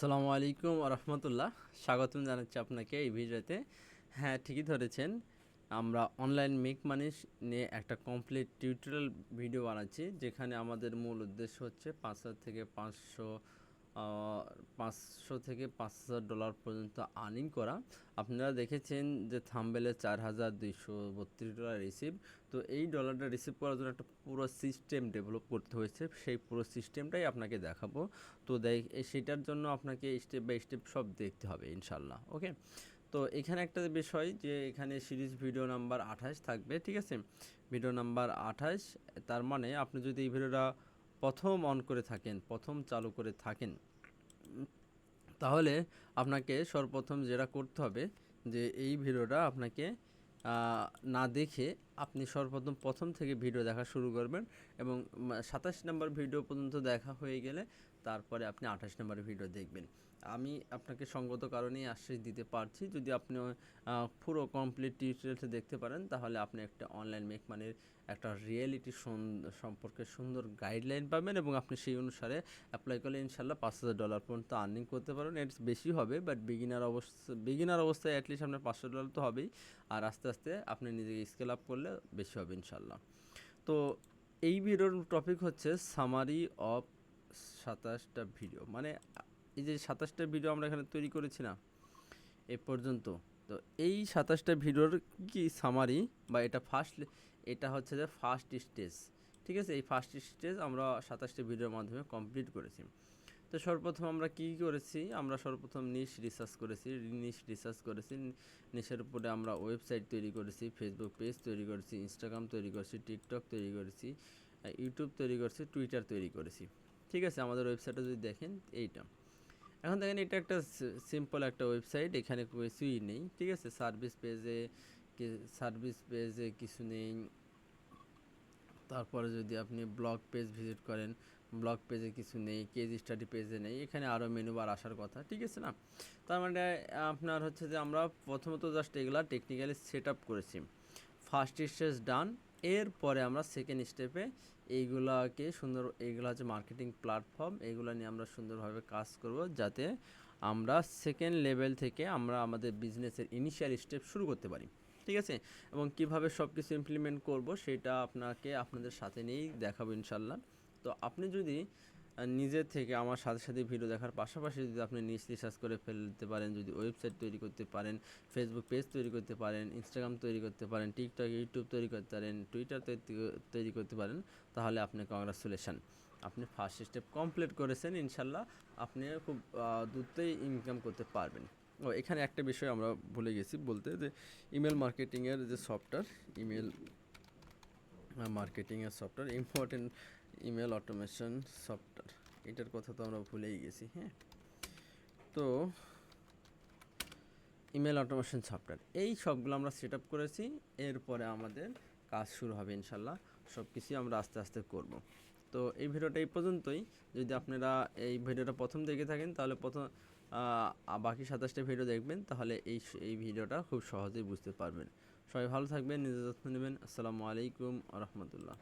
আসসালামু আলাইকুম রহমতুল্লাহ। স্বাগতম জানাচ্ছি আপনাকে এই ভিডিওতে। হ্যাঁ ঠিকই ধরেছেন। আমরা অনলাইন মেক মানি নিয়ে একটা কমপ্লিট টিউটোরিয়াল ভিডিও বানাচ্ছি, যেখানে আমাদের মূল উদ্দেশ্য হচ্ছে পাঁচ হাজার থেকে পাঁচশো পাঁচশো থেকে পাঁচ হাজার ডলার পর্যন্ত আর্নিং করা। আপনারা দেখেছেন যে থাম্বেলে চার হাজার দুইশো বত্রিশ ডলার রিসিভ তো এই ডলারটা রিসিভ করার জন্য একটা পুরো সিস্টেম ডেভেলপ করতে হয়েছে। সেই পুরো সিস্টেমটাই আপনাকে দেখাবো। তো দেখ সেটার জন্য আপনাকে স্টেপ বাই স্টেপ সব দেখতে হবে ইনশাল্লাহ ওকে? তো এখানে একটা বিষয় যে এখানে সিরিজ ভিডিও নাম্বার আঠাশ থাকবে, ঠিক আছে? ভিডিও নাম্বার আঠাশ, তার মানে আপনি যদি এই ভিডিওটা প্রথম অন করে থাকেন, প্রথম চালু করে থাকেন। তাহলে আপনাকে সর্বপ্রথম যেটা করতে হবে যে এই ভিডিওটা আপনাকে না দেখে আপনি সর্বপ্রথম প্রথম থেকে ভিডিও দেখা শুরু করবেন এবং সাতাশ নম্বর ভিডিও পর্যন্ত দেখা হয়ে গেলে তারপরে আপনি আঠাশ নম্বর ভিডিও দেখবেন। আমি আপনাকে সঙ্গত কারণেই আশ্বাস দিতে পারছি। যদি আপনি পুরো কমপ্লিট টিউটোরিয়ালটা দেখতে পারেন, তাহলে আপনি একটা অনলাইন মেক মানির একটা রিয়েলিটি সম্পর্কে সুন্দর গাইডলাইন পাবেন এবং আপনি সেই অনুসারে অ্যাপ্লাই করলে ইনশাল্লাহ পাঁচ হাজার ডলার পর্যন্ত আর্নিং করতে পারেন এর বেশি হবে বাট বিগিনার অবস্থা বিগিনার অবস্থায় অ্যাটলিস্ট আপনার পাঁচশো ডলার তো হবেই। আর আস্তে আস্তে আপনি নিজেকে স্কেল আপ করলে বেশি হবে ইনশাল্লাহ তো এই ভিডিওর টপিক হচ্ছে সামারি অফ সাতাশটা ভিডিও মানে এই যে সাতাশটা ভিডিও আমরা এখানে তৈরি করেছি না এ পর্যন্ত। তো এই সাতাশটা ভিডিওর কি সামারি বা এটা ফার্স্ট এটা হচ্ছে যে ফার্স্ট স্টেজ ঠিক আছে? এই ফার্স্ট স্টেজ আমরা সাতাশটা ভিডিওর মাধ্যমে কমপ্লিট করেছি। তো সর্বপ্রথম আমরা কি করেছি? আমরা সর্বপ্রথম নিশ রিসার্চ করেছি। নিশ রিসার্চ করেছি নিশের উপরে আমরা ওয়েবসাইট তৈরি করেছি ফেসবুক পেজ তৈরি করেছি ইনস্টাগ্রাম তৈরি করেছি টিকটক তৈরি করেছি ইউটিউব তৈরি করেছি টুইটার তৈরি করেছি। ঠিক আছে? আমাদের ওয়েবসাইটে যদি দেখেন, এইটা। এখন দেখেন এটা একটা সিম্পল একটা ওয়েবসাইট এখানে কিছুই নেই, ঠিক আছে? সার্ভিস পেজে সার্ভিস পেজে কিছু নেই। তারপরে যদি আপনি ব্লগ পেজ ভিজিট করেন ব্লগ পেজে কিছু নেই কেজ স্টাডি পেজে নেই, এখানে আরও মেনু বার আসার কথা, ঠিক আছে না? তার মানে আপনার হচ্ছে যে আমরা প্রথমত জাস্ট এগুলা টেকনিক্যালি সেট আপ করেছি ফার্স্ট স্টেজ ডান এরপরে আমরা সেকেন্ড স্টেপে এইগুলাকে সুন্দর, এইগুলো হচ্ছে মার্কেটিং প্ল্যাটফর্ম এইগুলো নিয়ে আমরা সুন্দরভাবে কাজ করব যাতে আমরা সেকেন্ড লেভেল থেকে আমরা আমাদের বিজনেসের ইনিশিয়াল স্টেপ শুরু করতে পারি। ঠিক আছে? এবং কীভাবে সব কিছু ইমপ্লিমেন্ট করব সেটা আপনাকে আপনাদের সাথে নিয়েই দেখাবো ইনশাল্লাহ তো আপনি যদি নিজের থেকে আমার সাথে সাথে ভিডিও দেখার পাশাপাশি যদি আপনি নিজ রিসার্চ করে ফেলতে পারেন, যদি ওয়েবসাইট তৈরি করতে পারেন ফেসবুক পেজ তৈরি করতে পারেন ইনস্টাগ্রাম তৈরি করতে পারেন টিকটক ইউটিউব তৈরি করতে পারেন টুইটার তৈরি করতে পারেন, তাহলে আপনি কংগ্রাচুলেশান আপনি ফার্স্ট স্টেপ কমপ্লিট করেছেন, ইনশাল্লাহ আপনি খুব দ্রুতই ইনকাম করতে পারবেন। ও, এখানে একটা বিষয় আমরা ভুলে গেছি বলতে, যে ইমেল মার্কেটিংয়ের যে সফটওয়্যার ইমেল মার্কেটিংয়ের software important email automation software, এটার কথা তো আমরা ভুলেই গেছি হ্যাঁ? তো, ইমেল অটোমেশন সফটওয়্যার, এই সবগুলো আমরা সেট আপ করেছি, এরপরে আমাদের কাজ শুরু হবে ইনশাল্লাহ সব কিছুই আমরা আস্তে আস্তে করব। তো এই ভিডিওটা এই পর্যন্তই, যদি আপনারা এই ভিডিওটা প্রথম দেখে থাকেন, তাহলে প্রথম বাকি সাতাশটা ভিডিও দেখবেন, তাহলে এই এই ভিডিওটা খুব সহজেই বুঝতে পারবেন। সবাই ভালো থাকবেন, নিজের যত্ন নেবেন, আসসালামু আলাইকুম রহমতুল্লাহ।